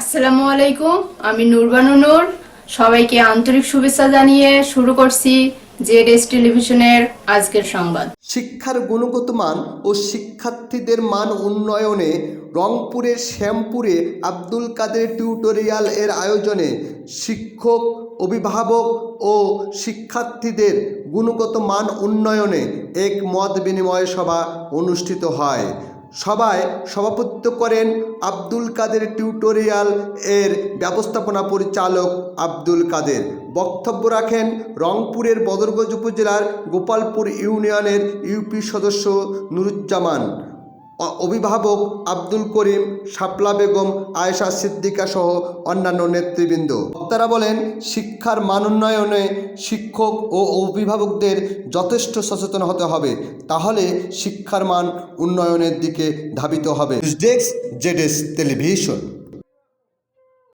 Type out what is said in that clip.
আসসালামু আলাইকুম, আমি নুরবানু নূর। সবাইকে আন্তরিক শুভেচ্ছা জানিয়ে শুরু করছি জেড এস টেলিভিশনের আজকের সংবাদ। শিক্ষার গুণগত মান ও শিক্ষার্থীদের মান উন্নয়নে রংপুরের শ্যামপুরে আব্দুল কাদের টিউটোরিয়াল এর আয়োজনে শিক্ষক, অভিভাবক ও শিক্ষার্থীদের গুণগত মান উন্নয়নে এক মত বিনিময় সভা অনুষ্ঠিত হয়। সভায় সভাপতিত্ব করেন আব্দুল কাদের টিউটোরিয়াল এর ব্যবস্থাপনা পরিচালক আব্দুল কাদের। বক্তব্য রাখেন রংপুরের বদরগঞ্জ উপজেলার গোপালপুর ইউনিয়নের ইউপি সদস্য নুরুজ্জামান। অভিভাবক আব্দুল করিম, শাপলা বেগম, আয়েশা সিদ্দিকা সহ অন্যান্য নেতৃবৃন্দ। বক্তারা বলেন, শিক্ষার মান উন্নয়নে শিক্ষক ও অভিভাবকদের যথেষ্ট সচেতন হতে হবে। তাহলে শিক্ষার মান উন্নয়নের দিকে ধাবিত হবে। টেলিভিশন।